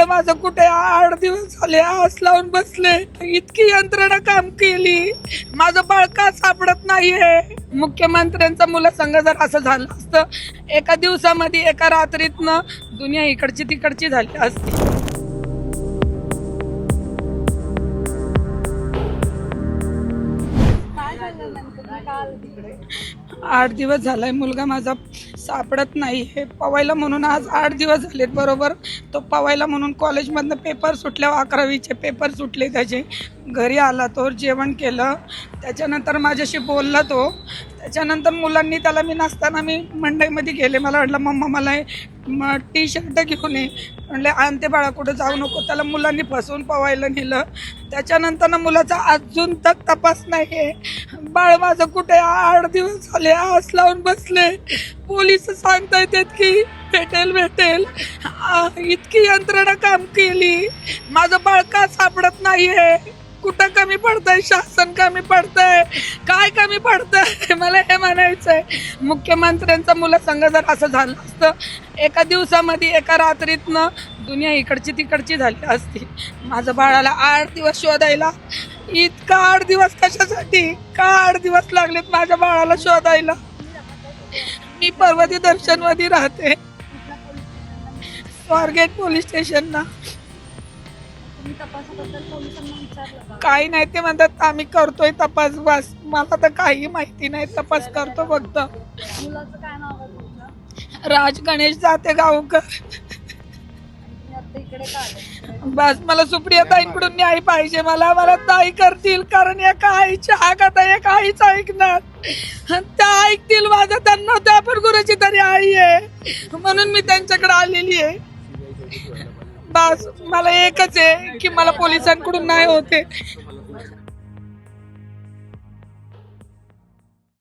बाळ माझं कुठे आठ दिवस झाले आस लावून बसले. इतकी यंत्रणा काम केली. माझं बाळ का सापडत नाहीये? मुख्यमंत्र्यांचा मुलासंघ जर असं झालं असतं. एका दिवसामध्ये एका रात्रीतनं दुनिया इकडची तिकडची झाली असती. काय झालं का तिकडे आठ दिवस झालाय मुलगा माझा. सापडत नाही. हे पवायला म्हणून आज आठ दिवस झालेत बरोबर? तो पवायला म्हणून कॉलेजमधनं पेपर सुटल्यावर अकरावीचे पेपर सुटले त्याचे. घरी आला तो जेवण केलं. त्याच्यानंतर माझ्याशी बोलला तो. त्याच्यानंतर मुलांनी त्याला मी नसताना मी मंडईमध्ये गेले. मला वाटलं मम्मा मला टी शर्ट घेऊन ये म्हणले आणते बाळा कुठं जाऊ नको. त्याला मुलांनी फसवून पवायला नेलं. त्याच्यानंतर ना मुलाचा अजून तक तपास नाही आहे बाळ माझं कुठे? आठ दिवस झाले आस लावून बसले. पोलीस सांगता येतात की भेटेल भेटेल. इतकी यंत्रणा काम केली. माझं बाळ का सापडत नाही आहे पडतंय शासन कमी पडतंय. काय कमी पडतंय? मला हे म्हणायचंय. मुख्यमंत्र्यांचा मुलासंघ जर असं झालं असतं एका दिवसामध्ये एका रात्रीतनं दुनिया इकडची तिकडची झाली असती. माझं बाळाला आठ दिवस शोधायला. इतका आठ दिवस कशासाठी? का आठ दिवस लागलेत माझ्या बाळाला शोधायला. मी पर्वती दर्शनमध्ये राहते. स्वारगेट पोलीस स्टेशनला. काही नाही ते म्हणतात आम्ही करतोय तपास बस. मला तर काही माहिती नाही तपास करतो फक्त. मुलाचं काय नाव आहे तुमचं? राज गणेश जाते गावकर. बस मला सुप्रिया ताईंकडून न्याय पाहिजे. मला मला ताई करतील कारण एका आईच्या हाकात एक आईच ऐकणार. त्या ऐकतील माझं त्यांना त्या पण गुरुची तरी आई आहे. म्हणून मी त्यांच्याकडे आलेली आहे. बस मला एकच आहे की मला पोलिसांकडून नाही होते